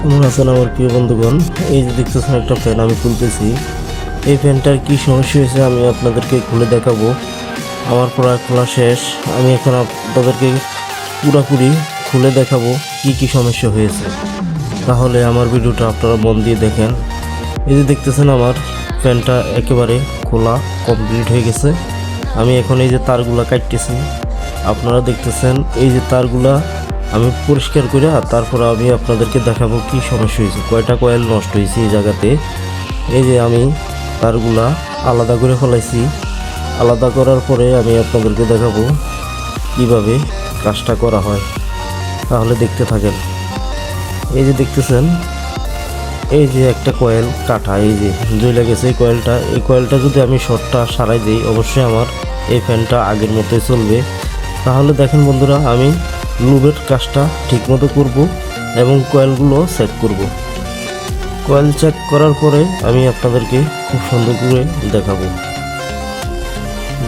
কেমন আছেন আমার প্রিয় বন্ধুগণ? এই যে দেখতেছেন একটা ফ্যান আমি খুলতেছি। এই ফ্যানটার কি সমস্যা হয়েছে আমি আপনাদেরকে খুলে দেখাবো। আমার প্রায় খোলা শেষ, আমি এখন আপনাদেরকে পুরোপুরি খুলে দেখাবো কি কি সমস্যা হয়েছে। তাহলে আমার ভিডিওটা আপনারা মন দিয়ে দেখেন। এই যে দেখতেছেন আমার ফ্যানটা একেবারে খোলা কমপ্লিট হয়ে গেছে। আমি এখন এই যে তারগুলা কাটতেছি। আপনারা দেখতেছেন, এই যে তারগুলা আমি পরিষ্কার করে তারপর আমি আপনাদেরকে দেখাবো কি সমস্যা হয়েছে। কয়টা কয়েল নষ্ট হয়েছে এই জায়গাতে। এই যে আমি তারগুলা আলাদা করে ফেলাইছি। আলাদা করার পরে আমি আপনাদেরকে দেখাবো কীভাবে কাজটা করা হয়। তাহলে দেখতে থাকেন। এই যে দেখতেছেন, এই যে একটা কয়েল কাটা, এই যে জ্বলে গেছে এই কয়েলটা। এই কয়েলটা যদি আমি শর্টটা সারাই দিই, অবশ্যই আমার এই ফ্যানটা আগের মতোই চলবে। তাহলে দেখেন বন্ধুরা, আমি লুবের কাজটা ঠিকমতো করব এবং কয়েলগুলো চেক করব। কয়েল চেক করার পরে আমি আপনাদেরকে খুব সুন্দর করে দেখাবো।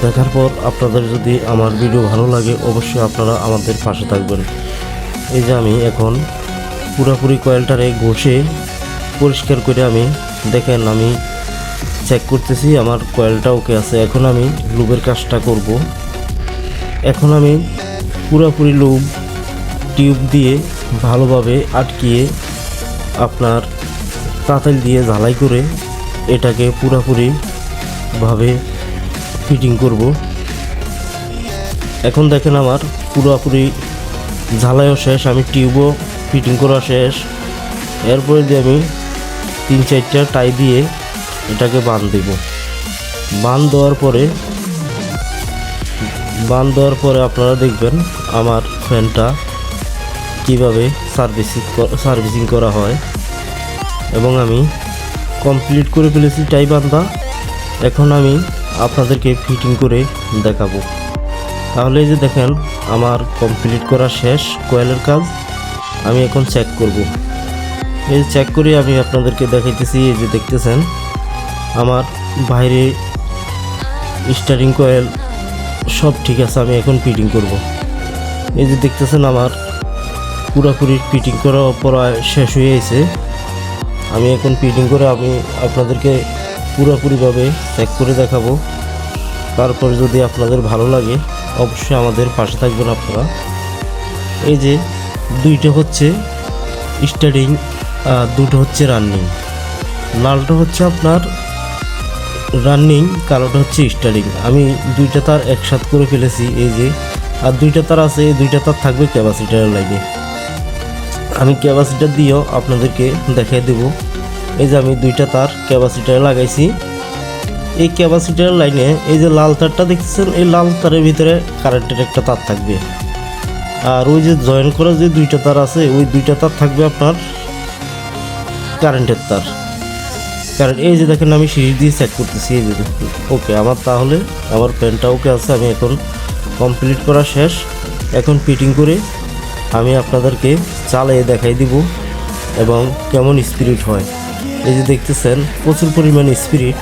দেখার পর আপনাদের যদি আমার ভিডিও ভালো লাগে, অবশ্যই আপনারা আমাদের পাশে থাকবেন। এই যে আমি এখন পুরোপুরি কয়েলটারে ঘষে পরিষ্কার করে আমি দেখেন, আমি চেক করতেছি, আমার কয়েলটা ওকে আছে। এখন আমি লুবের কাজটা করব। এখন আমি পুরোপুরি লুব টিউব দিয়ে ভালোভাবে আটকিয়ে আপনার তাঁতাল দিয়ে ঝালাই করে এটাকে পুরোপুরি ভাবে ফিটিং করব। এখন দেখেন আমার পুরোপুরি ঝালাইও শেষ, আমি টিউবও ফিটিং করা শেষ। এরপরে দিয়ে আমি তিন চারটা টাই দিয়ে এটাকে বান দেব। বান দেওয়ার পরে বান দেওয়ার পরে আপনারা দেখবেন আমার ফ্যানটা কীভাবে সার্ভিসিং সার্ভিসিং করা হয়। এবং আমি কমপ্লিট করে ফেলেছি টাই বান্ধা এখন আমি আপনাদেরকে ফিটিং করে দেখাবো। তাহলে যে দেখেন, আমার কমপ্লিট করা শেষ কয়েলের কাজ। আমি এখন চেক করব। এই চেক করে আমি আপনাদেরকে দেখাইতেছি, এই যে দেখতেছেন, আমার বাইরে স্টারিং কয়েল সব ঠিক আছে, আমি এখন ফিটিং করব। এই যে দেখতেছেন, আমার পুরোপুরি ফিটিং করা প্রায় শেষ হয়ে গেছে। আমি এখন ফিটিং করে আমি আপনাদেরকে পুরোপুরিভাবে চেক করে দেখাবো। তারপর যদি আপনাদের ভালো লাগে, অবশ্যই আমাদের পাশে থাকবেন আপনারা। এই যে দুইটা হচ্ছে স্টার্টিং আর দুটো হচ্ছে রানিং লালটা হচ্ছে আপনার রানিং কালোটা হচ্ছে স্টার্টিং আমি দুইটা তার একসাথ করে ফেলেছি, এই যে। আর দুইটা তার আছে, এই দুইটা তার থাকবে ক্যাপাসিটারের লাইনে আমি ক্যাপাসিটার দিয়েও আপনাদেরকে দেখিয়ে দেব। এই যে আমি দুইটা তার ক্যাপাসিটারে লাগাইছি। এই ক্যাপাসিটার লাইনে এই যে লাল তারটা দেখতেছেন, এই লাল তারের ভিতরে কারেন্টের একটা তার থাকবে। আর ওই যে জয়েন করা যে দুইটা তার আছে, ওই দুইটা তার থাকবে আপনার কারেন্টের তার। কারণ এই যে দেখেন আমি সিঁড়ি দিয়ে সেট করতেছি, এই যে ওকে, আমার তাহলে আমার প্যান্টটা ওকে আছে, আমি এখন কমপ্লিট করা শেষ। এখন ফিটিং করে আমি আপনাদেরকে চালিয়ে দেখাই দিব এবং কেমন স্পিরিট হয়। এই যে দেখতেছেন প্রচুর পরিমাণ স্পিরিট